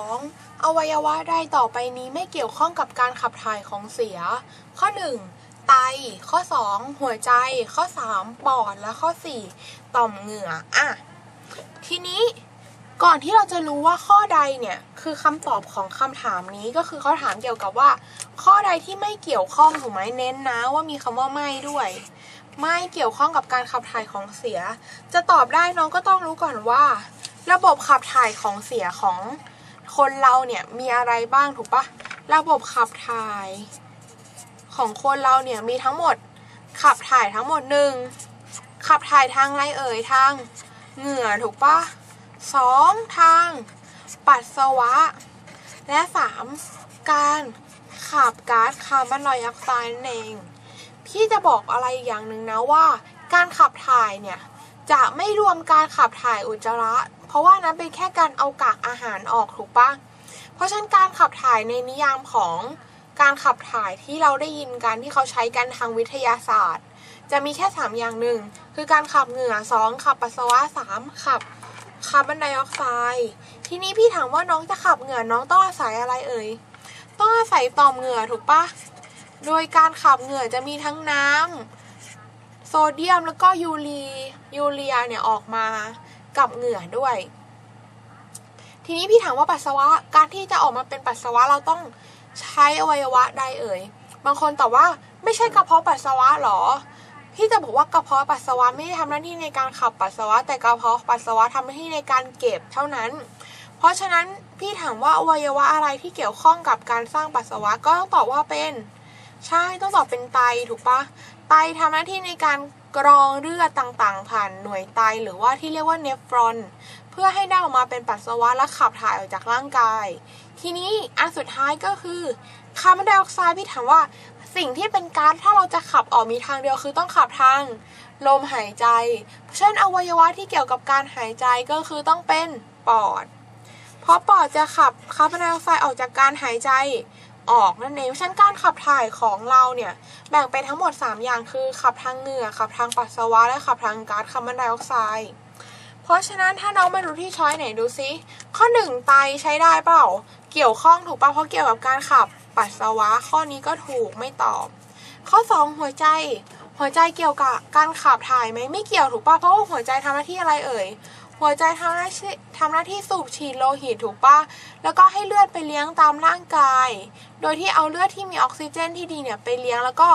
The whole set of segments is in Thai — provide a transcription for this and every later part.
2. อวัยวะใดต่อไปนี้ไม่เกี่ยวข้องกับการขับถ่ายของเสีย ข้อ 1. ไต ข้อ 2. หัวใจ ข้อ 3. ปอด และข้อ 4. ต่อมเหงื่ออะทีนี้ก่อนที่เราจะรู้ว่าข้อใดเนี่ยคือคำตอบของคำถามนี้ก็คือเขาถามเกี่ยวกับว่า ข้อใดที่ไม่เกี่ยวข้องถูกไหมเน้นนะว่ามีคำว่าไม่ด้วย ไม่เกี่ยวข้องกับการขับถ่ายของเสีย จะตอบได้น้องก็ต้องรู้ก่อนว่า ระบบขับถ่ายของเสียของ คนเราเนี่ยมีอะไรบ้างถูกปะระบบขับถ่าย ของคนเราเนี่ยมีทั้งหมดขับถ่ายทั้งหมดหนึ่งขับถ่ายทางไรเอ่ยทาง เหงื่อถูกปะสองทาง ปัสสาวะ และสามการขับก๊าซคาร์บอนไดออกไซด์นั่นเอง พี่จะบอกอะไรอย่างหนึ่งนะว่า การขับถ่ายเนี่ยจะไม่รวมการขับถ่ายอุจจาระ เพราะว่านั้นเป็นแค่การเอากากอาหารออกถูกปะเพราะฉะนั้นการขับถ่ายในนิยามของการขับถ่ายที่เราได้ยินกันที่เขาใช้กันทางวิทยาศาสตร์ จะมีแค่ 3 อย่างหนึ่งคือการขับเหงื่อ 2 ขับปัสสาวะ 3 ขับคาร์บอนไดออกไซด์ทีนี้พี่ถามว่าน้องจะขับเหงื่อน้องต้องอาศัยอะไรเอ่ยต้องอาศัยต่อมเหงื่อถูกปะโดยการขับเหงื่อจะมีทั้งน้ำโซเดียมแล้วก็ยูรียูเรียเนี่ยออกมา กับเหงื่อด้วย ทีนี้พี่ถามว่าปัสสาวะการที่จะออกมาเป็นปัสสาวะเราต้องใช้อวัยวะใดเอ่ย บางคนตอบว่าไม่ใช่กระเพาะปัสสาวะหรอ พี่จะบอกว่ากระเพาะปัสสาวะไม่ได้ทำหน้าที่ในการขับปัสสาวะ แต่กระเพาะปัสสาวะทำหน้าที่ในการเก็บเท่านั้น เพราะฉะนั้นพี่ถามว่าอวัยวะอะไรที่เกี่ยวข้องกับการสร้างปัสสาวะก็ต้องตอบว่าเป็น ใช่ต้องตอบเป็นไตถูกปะไตทำหน้าที่ในการ กรองเลือดต่างๆ ผ่านหน่วยไตหรือว่าที่เรียกว่าเนฟรอน เพื่อให้ได้ออกมาเป็นปัสสาวะและขับถ่ายออกจากร่างกาย ทีนี้อันสุดท้ายก็คือคาร์บอนไดออกไซด์พี่ถามว่าสิ่งที่เป็นก๊าซถ้าเราจะขับออกมีทางเดียวคือต้องขับทางลมหายใจเพราะฉะนั้นอวัยวะที่เกี่ยวกับการหายใจก็คือต้องเป็นปอด เพราะปอดจะขับคาร์บอนไดออกไซด์ออกจากการหายใจ ออกนั่นเองฉะนั้นการขับถ่ายของเราเนี่ยแบ่งเป็นทั้งหมด 3 อย่างคือขับทางเหงื่อขับทางปัสสาวะและขับทางก๊าซคาร์บอนไดออกไซด์เพราะฉะนั้นถ้าน้องมาดูที่ช้อยไหนดูซิข้อหนึ่งไตใช้ได้เปล่า เกี่ยวข้องถูกปะเพราะเกี่ยวกับการขับปัสสาวะข้อนี้ก็ถูกไม่ตอบ ข้อ 2 หัวใจ หัวใจเกี่ยวกับการขับถ่ายไหมไม่เกี่ยวถูกปะเพราะว่าหัวใจทำหน้าที่อะไรเอ่ย หัวใจทำหน้าที่ทำหน้าที่สูบฉีดโลหิตถูกปะแล้วก็ให้เลือดไปเลี้ยงตามร่างกาย โดยที่เอาเลือดที่มีออกซิเจนที่ดีเนี่ยไปเลี้ยงแล้วก็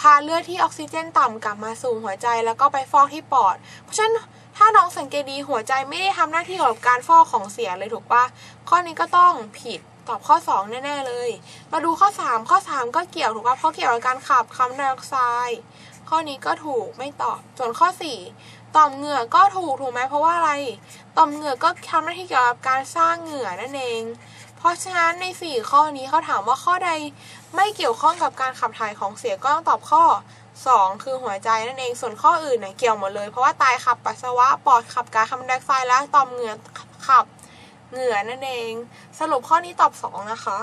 พาเลือดที่ออกซิเจนต่ำกลับมาสู่หัวใจแล้วก็ไปฟอกที่ปอด เพราะฉะนั้นถ้าน้องสังเกตดีหัวใจไม่ได้ทำหน้าที่เกี่ยวกับการฟอกของเสียเลยถูกปะข้อนี้ก็ต้องผิดตอบข้อ 2 แน่ๆเลย มาดูข้อ 3 ข้อ 3 ก็เกี่ยวถูกปะเพราะเกี่ยวกับการขับคาร์บอนไดออกไซด์ข้อนี้ก็ถูกไม่ตอบส่วนข้อ 4 ต่อมเหงื่อก็ถูกถูกไหมเพราะว่าอะไร ต่อมเหงื่อก็ทำหน้าที่เกี่ยวกับการสร้างเหงื่อนั่นเอง เพราะฉะนั้นใน 4 ข้อนี้เขาถามว่าข้อใดไม่เกี่ยวข้องกับการขับถ่ายของเสียก็ต้องตอบข้อ 2 คือหัวใจนั่นเองส่วนข้ออื่นเนี่ยเกี่ยวหมดเลย เพราะว่าไตขับปัสสาวะปอดขับก๊าซคาร์บอนไดออกไซด์และต่อมเหงื่อขับเหงื่อนั่นเอง สรุปข้อนี้ตอบ 2 นะคะ